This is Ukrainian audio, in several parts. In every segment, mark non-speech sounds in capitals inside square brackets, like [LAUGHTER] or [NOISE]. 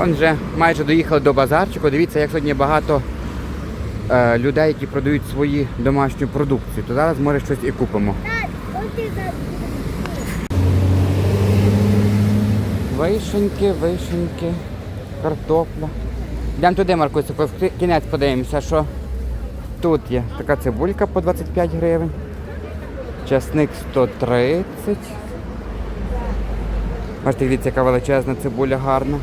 Он вже майже доїхали до базарчику. Дивіться, як сьогодні багато е, людей, які продають свої домашню продукцію. То зараз може щось і купимо. Вишеньки, вишеньки, картопля. Йдемо туди, Маркуся, в кінець подивимося, що тут є. Така цибулька по 25 гривень. Часник 130. Бачите, дивіться, яка величезна цибуля гарна.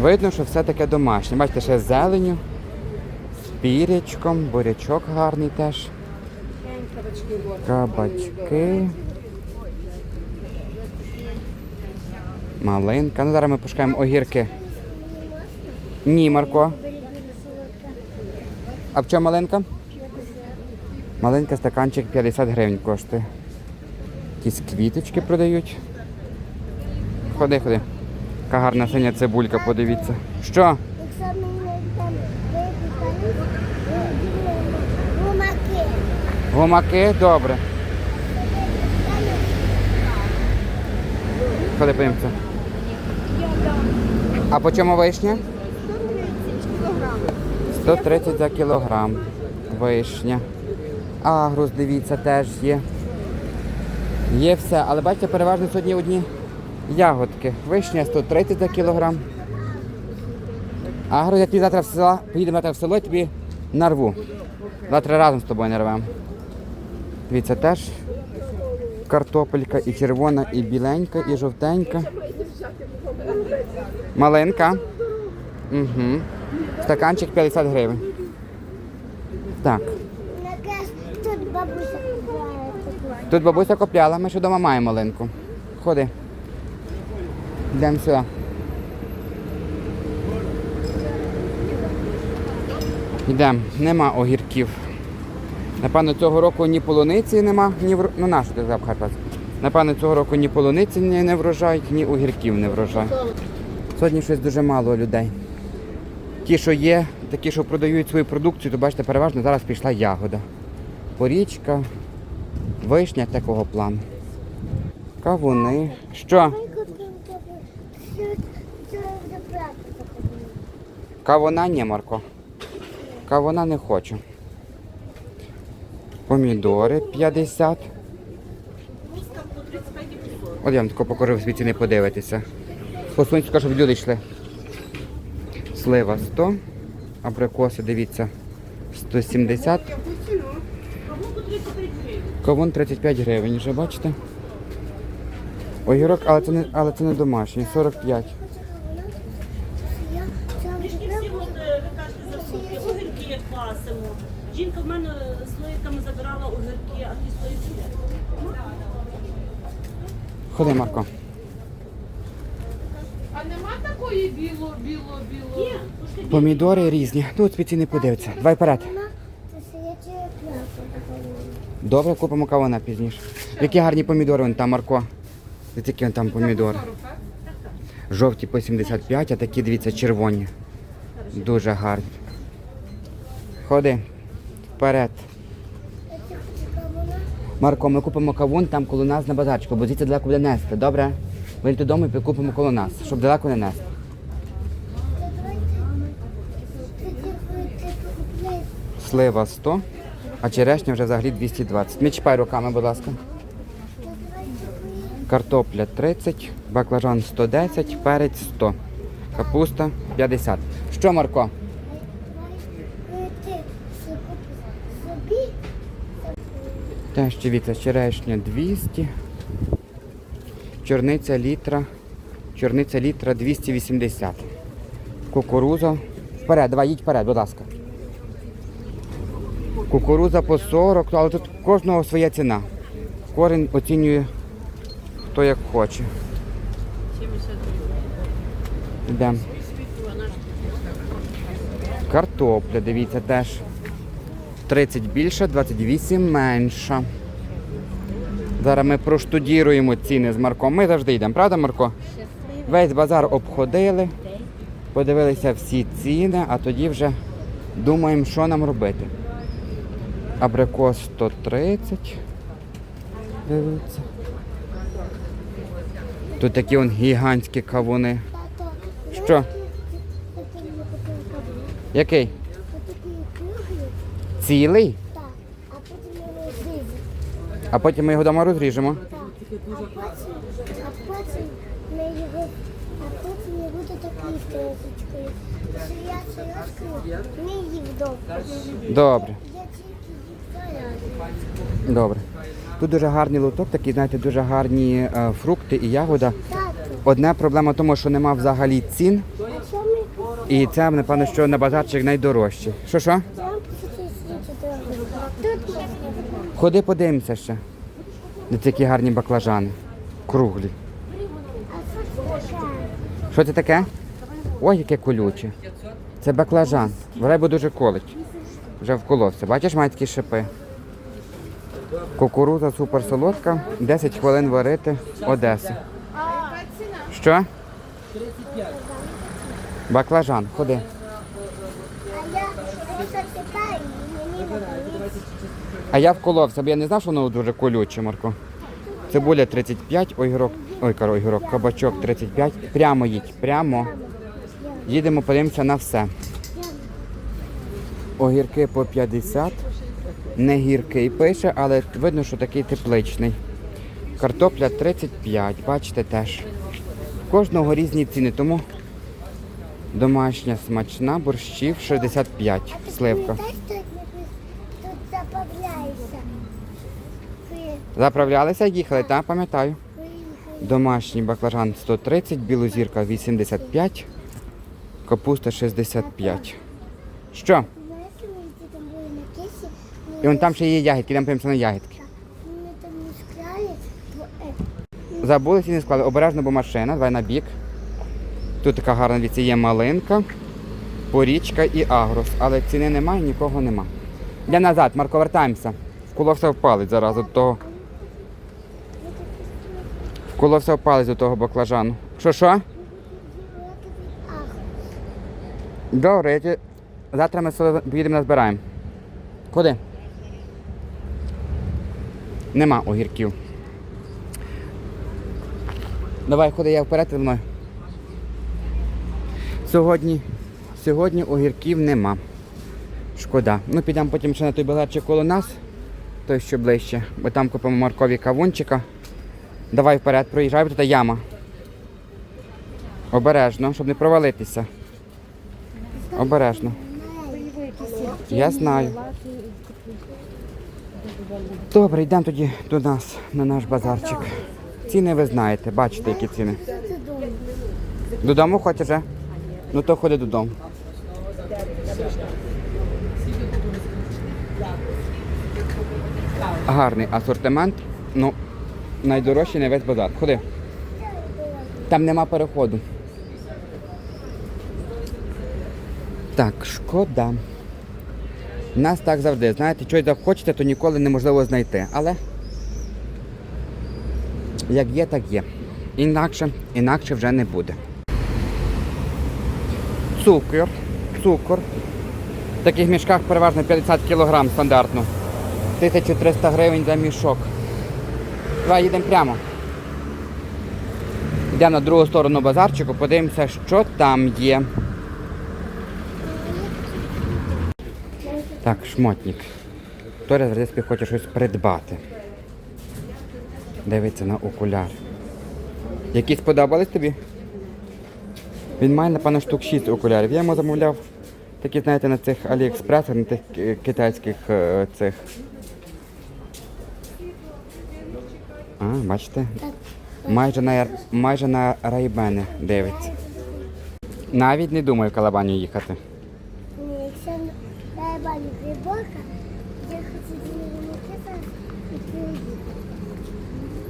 Видно, що все таке домашнє. Бачите, ще з зеленю, з пірячком, бурячок гарний теж. Кабачки. Малинка. Ну зараз ми пошукаємо огірки. Ні, Марко. А в чому малинка? Маленька стаканчик 50 гривень коштує. Якісь квіточки продають. Ходи, ходи. Яка гарна синя цибулька, подивіться. Що? Якщо мені там гумаки. Гумаки? Добре. Ходи подивимося. А по чому вишня? 130 за кілограм. Вишня. Агрус, дивіться, теж є. Є все, але бачите, переважно сьогодні одні ягодки. Вишня 130 за кілограм. Агрус, я тобі завтра в село, поїдемо завтра в село, тобі нарву. Завтра разом з тобою нарвемо. Дивіться, теж картопелька і червона, і біленька, і жовтенька. Маленька. Угу. Стаканчик 50 гривень. Так. Тут бабуся купляє. Тут бабуся купляла, ми ще вдома маємо маленьку. Ходи. Йдемо сюди. Йдемо, нема огірків. Напевно, цього року ні полуниці нема, ні вр... ну нашу ти взяв Напевно, цього року ні полуниці не врожають, ні огірків не врожай. Сьогодні щось дуже мало людей. Ті, що є, такі, що продають свою продукцію, то бачите, переважно зараз пішла ягода. Порічка, вишня такого плану. Кавуни. Що? Ми купимо таку. Що це за правда? Кавуна ні, Марко. Кавуна не хочу. Помідори 50. От я вам тако покажу, звідси не подивитися. Посуньте, щоб люди йшли. Слива 100. Абрикоси, дивіться, 170. Кавун 35 гривень, вже бачите? Огірок, але це не, але це не домашній, 45. Я сам всі от, е, ви кажете за сутки, огірки класимо. Жінка в мене слоїками забирала огірки, а ті слоїки. Ходи, Марко. А нема такої біло, біло, біло? Є, трошки Помідори різні. Ну, от звідси не подивиться. Давай вперед. Добре, купимо кавуна пізніше. Які гарні помідори вон там, Марко. Які вон там помідори. Жовті по 75, а такі, дивіться, червоні. Дуже гарні. Ходи. Вперед. Марко, ми купимо кавун там коло нас на базарчику, бо звідси далеко буде нести, добре? Ми додому і купимо коло нас, щоб далеко не нести. Слива 100, а черешня вже взагалі 220. Не чіпай руками, будь ласка. Картопля 30, баклажан 110, перець 100, капуста 50. Що, Марко? Теж дивіться, черешня 200, чорниця літра, чорниця літра 280. Кукуруза. Вперед, давай, їдь вперед, будь ласка. Кукуруза по 40, але тут кожного своя ціна. Корінь оцінює хто як хоче. Йдемо. Картопля, дивіться, теж. 30 більша, 28 менша. Зараз ми проштудіруємо ціни з Марком. Ми завжди йдемо, правда, Марко? Весь базар обходили, подивилися всі ціни, а тоді вже думаємо, що нам робити. Абрикос 130. Дивіться. Тут такі он гігантські кавуни. Що? Який? Цілий? так. А потім його зрізати. А потім ми його вдома розріжемо. А потім, ми я буду такою не довго. Добре. Добре. Тут дуже гарний лоток, такі, знаєте, дуже гарні е, фрукти і ягода. Одна проблема в тому, що нема взагалі цін, і це, напевно, що на базарчик найдорожче. Що що? Ходи подивимося ще. Де такі гарні баклажани. Круглі. Що це таке? Ой, яке колюче. Це баклажан. Вона бо дуже колить. Вже вколовся. Бачиш, має такі шипи. Кукуруза супер солодка. 10 хвилин варити Одеса. Що? Баклажан, ходи. А я вколовся, бо я не знав, що воно дуже колюче, Марко. Цибуля 35, огірок, ой, кaro, огірок, кабачок 35. Прямо їдь, прямо. Їдемо, подивимося на все. Огірки по 50. Не гіркий пише, але видно, що такий тепличний. Картопля 35, бачите теж. В Кожного різні ціни, тому домашня смачна, борщів 65, сливка. Заправлялися, їхали, так, пам'ятаю. Домашній баклажан 130, білозірка 85, капуста 65. Що? Знаєте, ми там були на кесі, І вон там ще є ягідки, там подивимося на ягідки. там не скрали, бо е, Забулися і не склали. Обережно, бо машина, давай на бік. Тут така гарна дивіться, є малинка, порічка і агрос. Але ціни немає, нікого нема. Йде назад, Марко, вертаємося. Вколовся в палець зараз до того. Вколовся в палець до того баклажану. Що що? Добре, я ті... завтра ми соли поїдемо назбираємо. Куди? Нема огірків. Давай, ходи, я вперед зі мною. Сьогодні, сьогодні огірків нема. Шкода. Ну, підемо потім ще на той базарчик коло нас, той що ближче, бо там купимо моркові кавунчика. Давай вперед, проїжджай, бо тут яма. Обережно, щоб не провалитися. Обережно. Я знаю. Добре, йдемо тоді до нас на наш базарчик. Ціни ви знаєте, бачите, які ціни. Додому хочеш вже? Ну то ходи додому. Гарний асортимент. Ну, найдорожчий на весь базар. Ходи. Там нема переходу. Так, шкода. Нас так завжди. Знаєте, щось захочете, то ніколи неможливо знайти. Але як є, так є. Інакше, інакше вже не буде. Цукор. Цукор. В таких мішках переважно 50 кг стандартно. 1300 гривень за мішок. Давай їдемо прямо. Йдемо на другу сторону базарчику, подивимося, що там є. Так, шмотник. Торя завжди собі хоче щось придбати. Дивиться на окуляр. Які сподобались тобі? Він має, напевно, штук 6 окулярів. Я йому замовляв такі, знаєте, на цих Аліекспресах, на тих китайських е, цих. А, бачите? Майже на, майже на райбени дивиться. Навіть не думаю в Калабаню їхати. Ні, якщо дай баню приборка, я хочу змінити киса і приїду.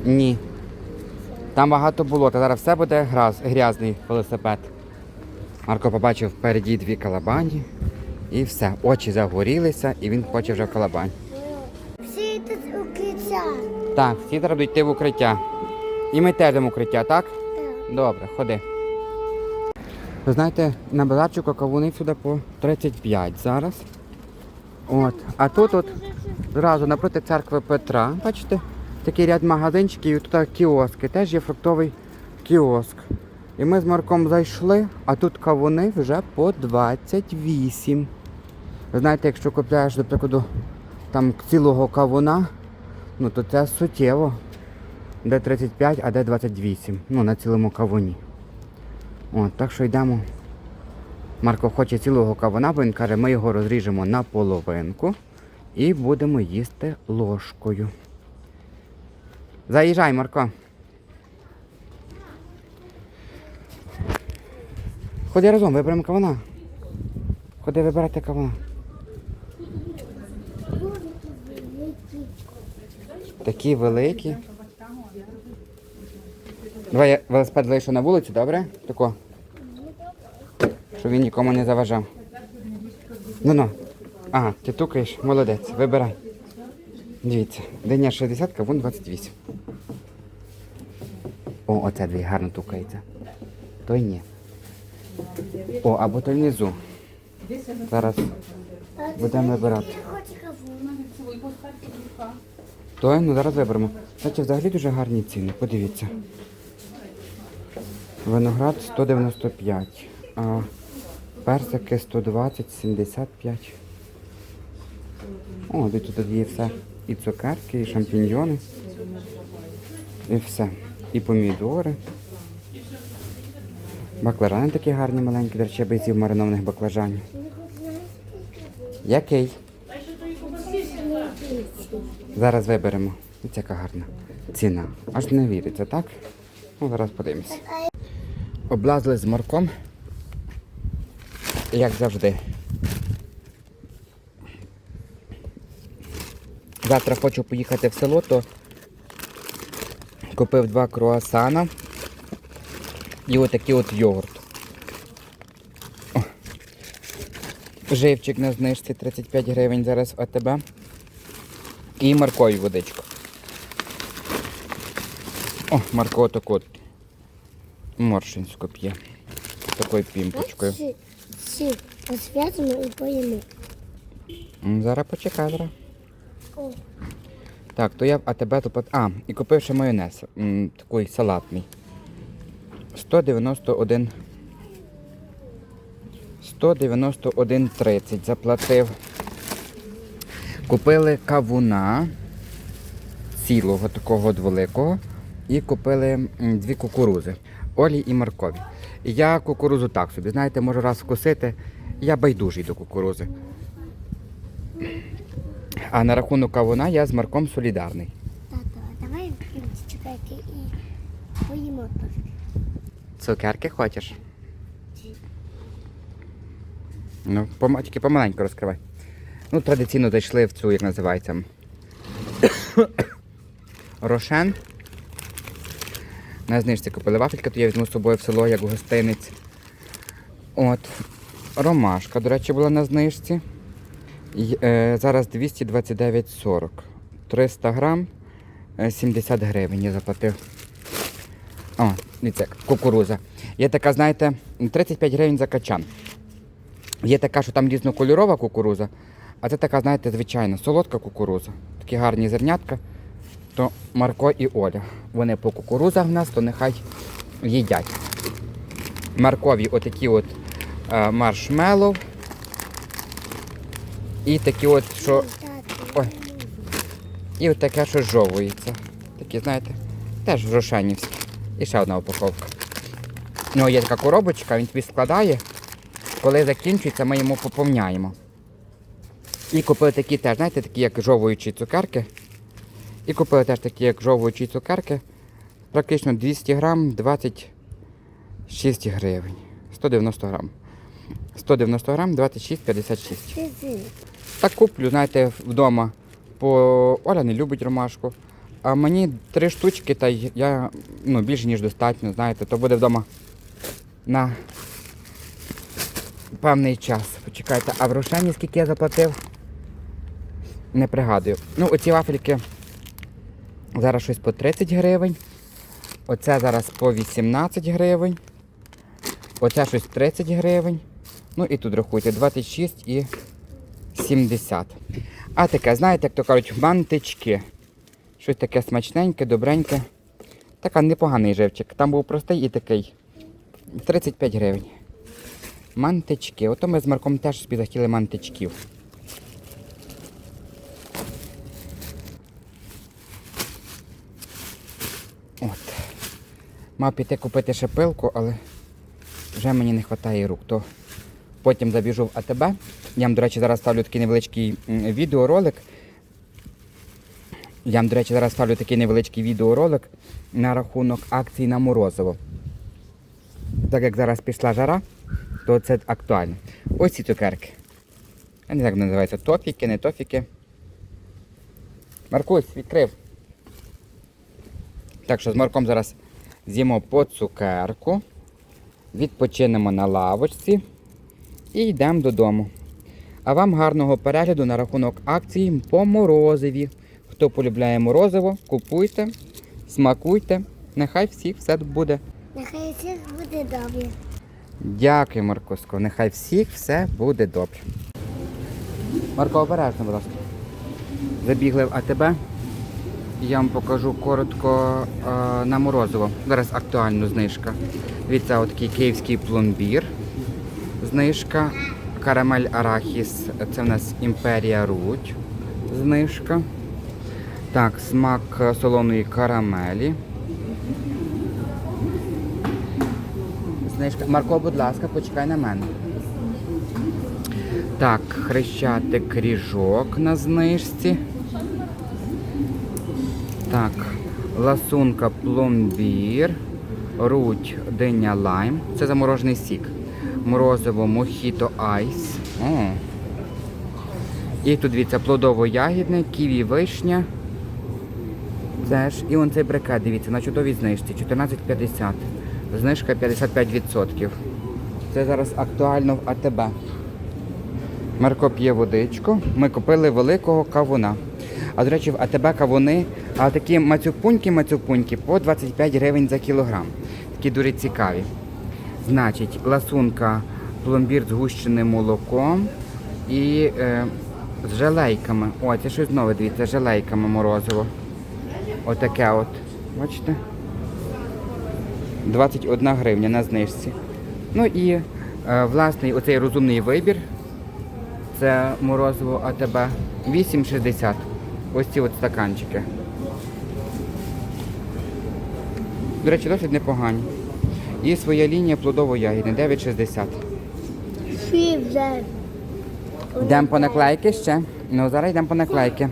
Ні. Там багато болота. Зараз все буде грязний велосипед. Марко побачив впереді дві калабані і все. Очі загорілися і він хоче вже в калабань. Всі тут укриття. Так, всі зараз йти в укриття. І ми теж йдемо в укриття, так? Так. Добре, ходи. Ви знаєте, на базарчику кавуни сюди по 35 зараз. От. А тут от зразу напроти церкви Петра, бачите, такий ряд магазинчиків, і тут кіоски. Теж є фруктовий кіоск. І ми з Марком зайшли, а тут кавуни вже по 28. Ви знаєте, якщо купляєш, до прикладу, там цілого кавуна, ну то це суттєво. Де 35, а де 28. Ну, на цілому кавуні. От, так що йдемо. Марко хоче цілого кавуна, бо він каже, ми його розріжемо на половинку і будемо їсти ложкою. Заїжджай, Марко. Ходи разом, виберемо кавуна. Ходи вибирати кавуна. Такі великі. Давай я велосипед залишу на вулицю, добре? Тако. Щоб він нікому не заважав. Ну ну. Ага, ти тукаєш, молодець, вибирай. Дивіться, диня 60, кавун 28. О, оце дві гарно тукається. Той ні. О, або той внизу. Зараз будемо вибирати. Той, ну зараз виберемо. Знаєте, взагалі дуже гарні ціни, подивіться. Виноград 195, а персики 120, 75. О, де тут є все. І цукерки, і шампіньйони. І все. І помідори. Баклажани такі гарні маленькі, до речі, з'їв маринованих баклажанів. Який? Зараз виберемо. Ось яка гарна ціна. Аж не віриться, так? Ну, зараз подивимося. Облазили з морком. Як завжди. Завтра хочу поїхати в село, то купив два круасана і отакий от йогурт. О. Живчик на знижці 35 гривень зараз АТБ. І моркові водичку. О, Марко отаку от моршинську п'є. Такою пімпочкою. Всі, всі і поїмо. Зараз почекай зараз. Так, то я в АТБ тут... А, і купив ще майонез. М, Такий салатний. 191. 191,30 заплатив. Купили кавуна цілого такого великого. І купили дві кукурузи. Олі і моркові. Я кукурузу так собі, знаєте, можу раз вкусити. Я байдужий до кукурузи. А на рахунок кавуна я з Марком солідарний. тато, а давай чекайки і поїмо трошки. Цукерки хочеш? Ну, пома- тільки помаленьку розкривай. Ну, традиційно зайшли в цю, як називається. [COUGHS] Рошен. На знижці купили вафельки, то я візьму з собою в село як гостинець. От. Ромашка, до речі, була на знижці. Е, зараз 229,40. 300 грам, е, 70 гривень я заплатив. О, дивіться, кукуруза. Є така, знаєте, 35 гривень за качан. Є така, що там різнокольорова кукуруза, а це така, знаєте, звичайна солодка кукуруза. Такі гарні зернятка. То Марко і Оля. Вони по кукурузах в нас, то нехай їдять. Маркові отакі от е, маршмеллоу. І такі от, що. Ой. І от таке, що жовується. Такі, знаєте, теж рошенівські. І ще одна упаковка. У нього є така коробочка, він тобі складає. Коли закінчується, ми йому поповняємо. І купили такі теж, знаєте, такі як жовуючі цукерки. І купили теж такі, як жовуючі цукерки. Практично 200 грам 26 гривень. 190 грам. 190 грам 26,56. Чизи. Так куплю, знаєте, вдома. Бо Оля не любить ромашку. А мені три штучки, та я ну, більше ніж достатньо, знаєте, то буде вдома на певний час. Почекайте, а в Рошені скільки я заплатив? Не пригадую. Ну, оці вафельки зараз щось по 30 гривень. Оце зараз по 18 гривень. Оце щось 30 гривень. Ну і тут рахуйте, 26 і 70. А таке, знаєте, як то кажуть, мантички. Щось таке смачненьке, добреньке. Така непоганий живчик. Там був простий і такий 35 гривень. Мантички. Ото ми з Марком теж собі захотіли мантичків. От. Мав піти купити ще пилку, але вже мені не вистачає рук. То потім забіжу в АТБ. Я вам, до речі, зараз ставлю такий невеличкий відеоролик. Я вам, до речі, зараз ставлю такий невеличкий відеоролик на рахунок акцій на морозиво. Так як зараз пішла жара, то це актуально. Ось ці цукерки. Я не знаю, як вони називаються. Тофіки, не тофіки. Маркусь, відкрив. Так що з Марком зараз з'їмо по цукерку, відпочинемо на лавочці і йдемо додому. А вам гарного перегляду на рахунок акцій по морозиві. Хто полюбляє морозиво, купуйте, смакуйте. Нехай всіх все буде. Нехай всіх буде добре. Дякую, Маркоско. Нехай всіх все буде добре. Марко, обережно, будь ласка. Забігли в АТБ. Я вам покажу коротко е, на морозиво. Зараз актуальна знижка. Дивіться, такий київський пломбір. Знижка. Карамель Арахіс. Це в нас Імперія Рудь. Знижка. Так, смак солоної карамелі. Знижка. Марко, будь ласка, почекай на мене. Так, хрещатик ріжок на знижці. Так, ласунка пломбір, руть диня лайм. Це заморожений сік. Морозиво мохіто айс. О. І тут дивіться, плодово-ягідне, ківі вишня. Теж. І он цей брикет, дивіться, на чудовій знижці. 14,50. Знижка 55%. Це зараз актуально в АТБ. Марко п'є водичку. Ми купили великого кавуна. А до речі, в АТБ кавуни, а такі мацюпуньки-мацюпуньки по 25 гривень за кілограм. Такі дуже цікаві. Значить, ласунка, пломбір з гущеним молоком і е, з желейками. О, це щось нове, дивіться, з желейками морозиво. Отаке от. Бачите? 21 гривня на знижці. Ну і е, власний оцей розумний вибір. Це морозиво АТБ 8,60. Ось ці от стаканчики. До речі, досить непогані. І своя лінія плодово-ягідне 9,60. Йдемо по наклейки ще. Ну, зараз йдемо по наклейки.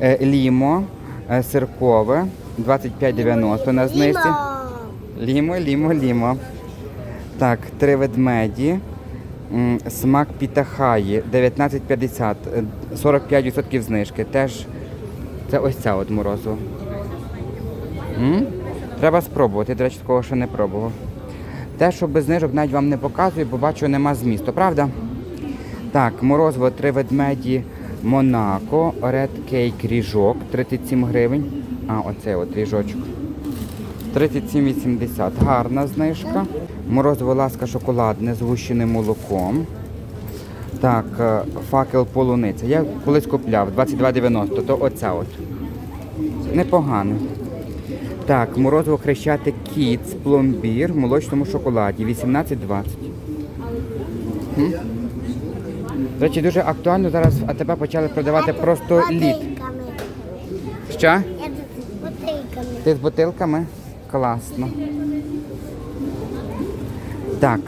Е, лімо, е, сиркове, 25,90 на знижці. Лімо. Лімо, лімо. Так, три ведмеді. Смак пітахаї 19,50. е, 45% знижки. Теж це ось ця от морозиво. М? Треба спробувати. Я, До речі, такого ще не пробував. Те, що без знижок навіть вам не показую, бо бачу, нема змісту, правда? Так, морозиво три ведмеді Монако, Red Cake ріжок 37 гривень. А, оцей от ріжочок. 37,80. Гарна знижка. Морозиво ласка шоколадне з гущеним молоком. Так, е, факел полуниця. Я колись купляв 22,90, то оця от. Непогано. Так, морозиво хрещати кіц, пломбір в молочному шоколаді 18,20. М? До речі, дуже актуально зараз в АТБ почали продавати просто лід. Що? Я тут з бутилками. Ти з бутилками? Класно. Так.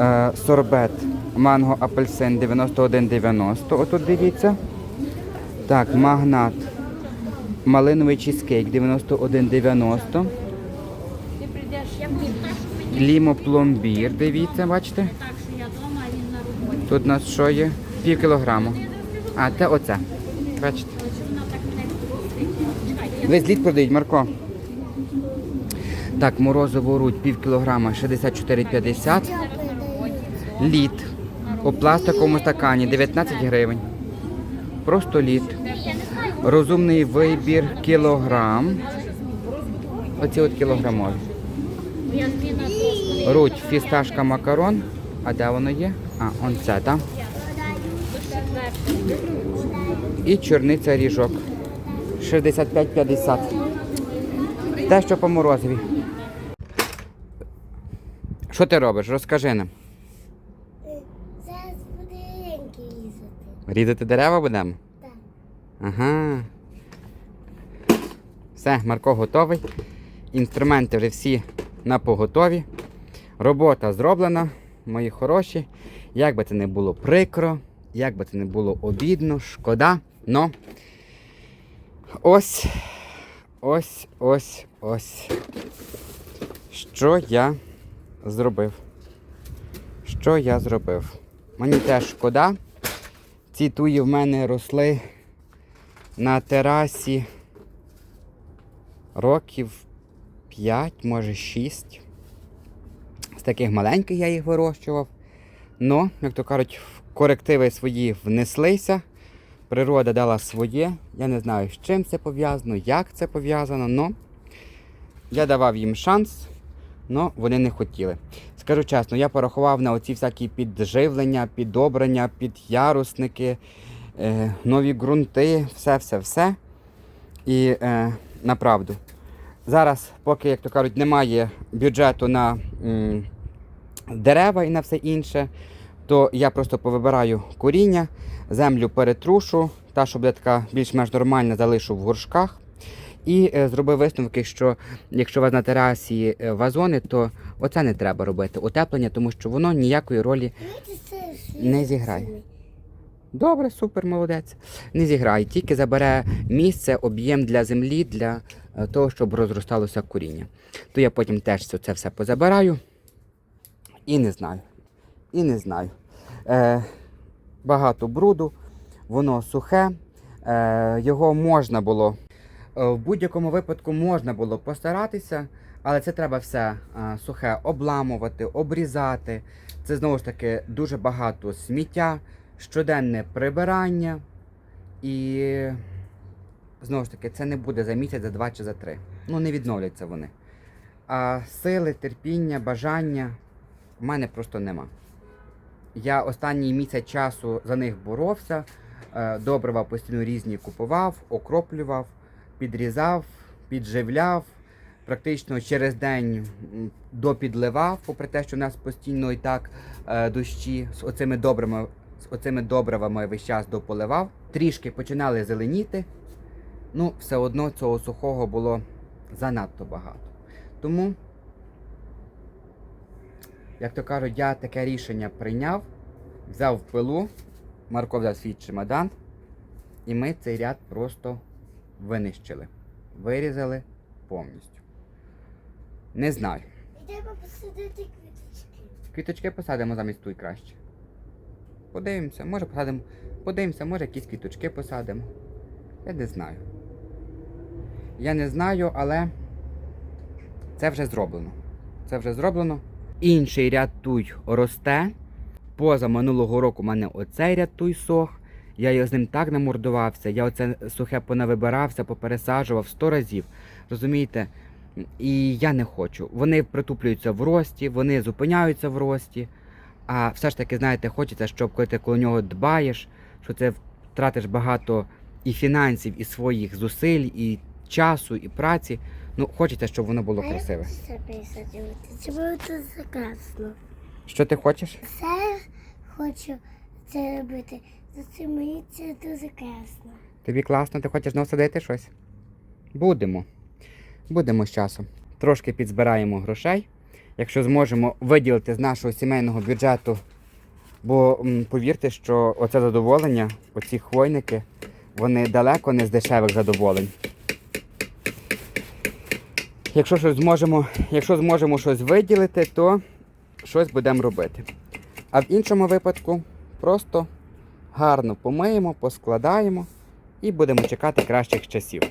Е, сорбет. Манго апельсин 91,90. Отут дивіться. Так, магнат. Малиновий чизкейк 91,90. Лімо пломбір, дивіться, бачите? Тут у нас що є? Пів кілограму. А, це оце. Бачите? Весь лід продають, Марко. Так, морозиво рудь пів кілограма 64,50. Лід у пластиковому стакані 19 гривень. Просто лід. Розумний вибір кілограм. Оці от кілограмові. Рудь, фісташка макарон. А де воно є? А, он це, так? І чорниця ріжок. 65,50. Те, що по морозиві. Що ти робиш? Розкажи нам. Е, Зараз буде різати. Різати дерева будемо? Ага. Все, Марко готовий. Інструменти вже всі на поготові. Робота зроблена, мої хороші. Як би це не було прикро, як би це не було обідно, шкода. Но ось, ось, ось, ось. Що я зробив? Що я зробив? Мені теж шкода. Ці туї в мене росли на терасі років 5, може 6. З таких маленьких я їх вирощував. Но, як то кажуть, корективи свої внеслися. Природа дала своє. Я не знаю, з чим це пов'язано, як це пов'язано, но я давав їм шанс, але вони не хотіли. Скажу чесно, я порахував на оці всякі підживлення, підобрання, підярусники, е, нові ґрунти, все-все-все. І е, направду. Зараз, поки, як то кажуть, немає бюджету на м, дерева і на все інше, то я просто повибираю коріння, землю перетрушу, та, що буде така більш-менш нормальна, залишу в горшках. І е, зробив висновки, що якщо у вас на терасі е, вазони, то оце не треба робити утеплення, тому що воно ніякої ролі Не зіграє. Добре, супер, молодець. Не зіграє, тільки забере місце, об'єм для землі, для е, того, щоб розросталося коріння. То я потім теж це це все позабираю. І не знаю. І не знаю. Е, багато бруду, воно сухе, е, його можна було. е, В будь-якому випадку можна було постаратися, але це треба все е, сухе обламувати, обрізати. Це знову ж таки дуже багато сміття, щоденне прибирання. І знову ж таки, це не буде за місяць, за два чи за три. Ну, не відновляться вони. А сили, терпіння, бажання в мене просто нема. Я останній місяць часу за них боровся, е, добрива постійно різні купував, окроплював, підрізав, підживляв. Практично через день допідливав, попри те, що в нас постійно і так е, дощі з оцими добрими, з оцими добривами весь час дополивав. Трішки починали зеленіти. Ну, все одно цього сухого було занадто багато. Тому, як то кажуть, я таке рішення прийняв, взяв пилу, Марко взяв свій чемодан, і ми цей ряд просто винищили. Вирізали повністю. Не знаю. Треба посадити квіточки. Квіточки посадимо замість туй краще. Подивимося, може посадимо. Подивимося, може якісь квіточки посадимо. Я не знаю. Я не знаю, але це вже зроблено. Це вже зроблено. Інший ряд туй росте. Поза минулого року у мене оцей ряд туй сох. Я його з ним так намордувався. Я оце сухе понавибирався, попересаджував сто разів. Розумієте? І я не хочу. Вони притуплюються в рості, вони зупиняються в рості. А все ж таки, знаєте, хочеться, щоб коли ти коло нього дбаєш, що це втратиш багато і фінансів, і своїх зусиль, і часу, і праці. Ну, хочеться, щоб воно було красиве. це. Це буде прекрасно. Що ти хочеш? Все хочу це робити. За це мені це дуже красно. Тобі класно, ти хочеш знов садити щось? Будемо. Будемо з часом. Трошки підзбираємо грошей. Якщо зможемо виділити з нашого сімейного бюджету. Бо повірте, що оце задоволення, оці хвойники, вони далеко не з дешевих задоволень. Якщо щось зможемо, якщо зможемо щось виділити, то щось будемо робити. А в іншому випадку просто гарно помиємо, поскладаємо і будемо чекати кращих часів.